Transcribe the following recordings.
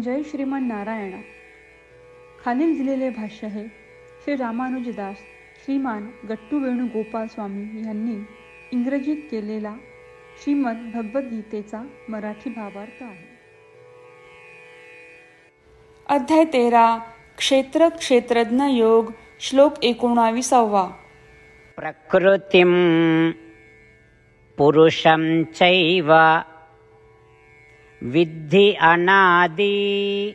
जय श्रीमन नारायणा. खालील दिलेले भाष्य हे श्री रामानुजदास श्रीमान गट्टू वेणुगोपाल स्वामी यांनी इंग्रजीत केलेला श्रीमद भगवद्गीतेचा मराठी भावार्थ आहे. अध्याय तेरा क्षेत्र क्षेत्रज्ञ योग श्लोक एकोणाविसावा. प्रकृतिं पुरुषं चैव विद्धि अनादि।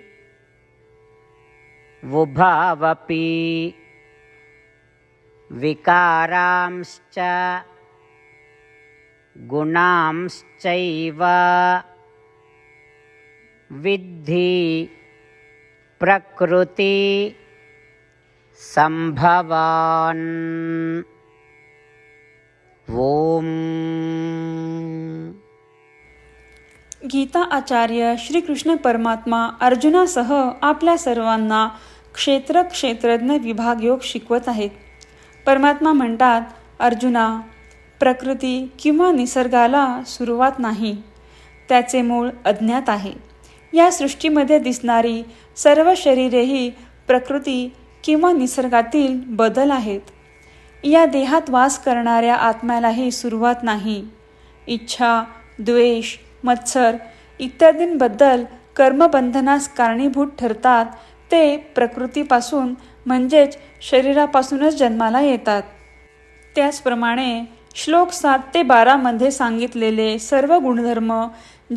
उभावपि विकारांश्च। गुणांश्चैव। विद्धि प्रकृति सम्भवान् ॐ गीता आचार्य श्रीकृष्ण परमात्मा अर्जुनासह आपल्या सर्वांना क्षेत्र क्षेत्रज्ञ विभाग योग शिकवत आहेत. परमात्मा म्हणतात अर्जुना प्रकृती किंवा निसर्गाला सुरुवात नाही. त्याचे मूळ अज्ञात आहे. या सृष्टीमध्ये दिसणारी सर्व शरीरेही प्रकृती किंवा निसर्गातील बदल आहेत. या देहात वास करणाऱ्या आत्म्यालाही सुरुवात नाही. इच्छा द्वेष मत्सर इत्यादींबद्दल कर्मबंधनास कारणीभूत ठरतात. ते प्रकृतीपासून म्हणजेच शरीरापासूनच जन्माला येतात. त्याचप्रमाणे श्लोक सात ते बारामध्ये सांगितलेले सर्व गुणधर्म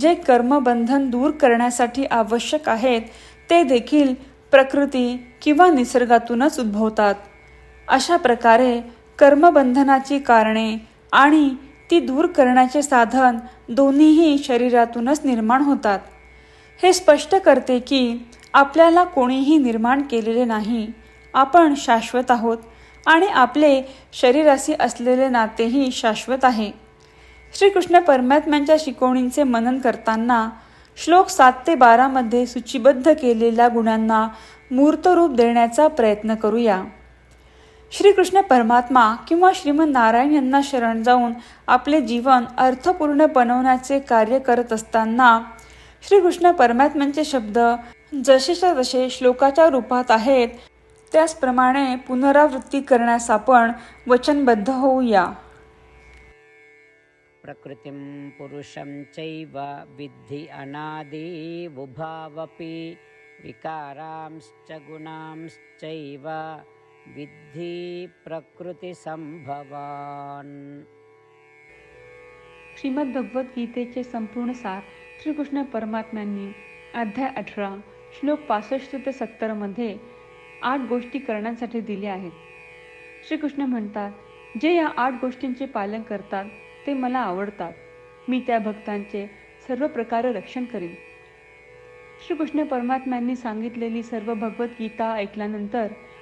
जे कर्मबंधन दूर करण्यासाठी आवश्यक आहेत ते देखील प्रकृती किंवा निसर्गातूनच उद्भवतात. अशा प्रकारे कर्मबंधनाची कारणे आणि ती दूर करण्याचे साधन दोन्हीही शरीरातूनच निर्माण होतात. हे स्पष्ट करते की आपल्याला कोणीही निर्माण केलेले नाही. आपण शाश्वत आहोत आणि आपले शरीराशी असलेले नातेही शाश्वत आहे. श्रीकृष्ण परमात्म्यांच्या शिकवणींचे मनन करताना श्लोक सात ते बारामध्ये सूचीबद्ध केलेल्या गुणांना मूर्तरूप देण्याचा प्रयत्न करूया. श्रीकृष्ण परमात्मा किंवा श्रीमद नारायण यांना शरण जाऊन आपले जीवन अर्थपूर्ण बनवण्याचे कार्य करत असताना श्रीकृष्ण परमात्म्यांचे शब्द जसेच्या तसे श्लोकाच्या रूपात आहेत. त्याचप्रमाणे पुनरावृत्ती करण्यास आपण वचनबद्ध होऊया. प्रकृतिं पुरुषं चैव विद्धि अनादिवुभावपि विकारांश्च गुणांश्चैव विद्धि प्रकृतिसम्भवान् श्रीमद भगवद्गीतेचे संपूर्ण सार श्रीकृष्ण परमात्म्यांनी अध्याय अठरा श्लोक पासष्ट ते सत्तरमध्ये आठ गोष्टी करण्यासाठी दिल्या आहेत. श्रीकृष्ण म्हणतात जे या आठ गोष्टींचे पालन करतात ते मला आवडतात. मी त्या भक्तांचे सर्व प्रकारे रक्षण करीन. श्रीकृष्ण परमात्म्यांनी सांगितलेली सर्व भगवद्गीता ऐकल्यानंतर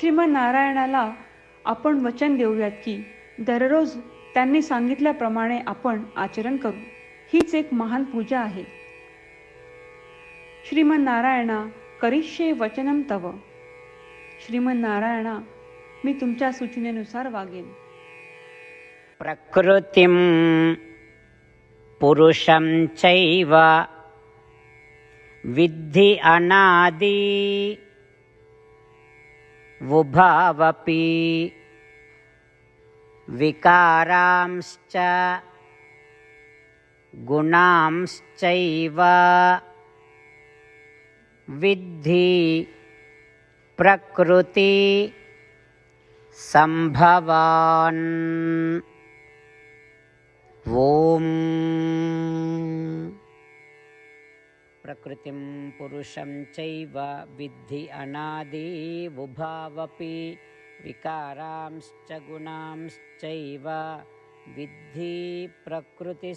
श्रीमन नारायणाला आपण वचन देऊयात की दररोज त्यांनी सांगितल्याप्रमाणे आपण आचरण करू. हीच एक महान पूजा आहे. श्रीमन नारायणा करिष्ये वचनम तव. श्रीमन नारायणा मी तुमच्या सूचनेनुसार वागेन. प्रकृतीम पुरुषं चैव विद्धि अनादि। वुभावपि विकारांश्च गुणांश्चैव विद्धि प्रकृति सम्भवान् ॐ प्रकृतिं पुरुषं चैव विद्धि अनादिवुभावपि विकारांश्च गुणांश्चैव विद्धि प्रकृतिसम्भवान्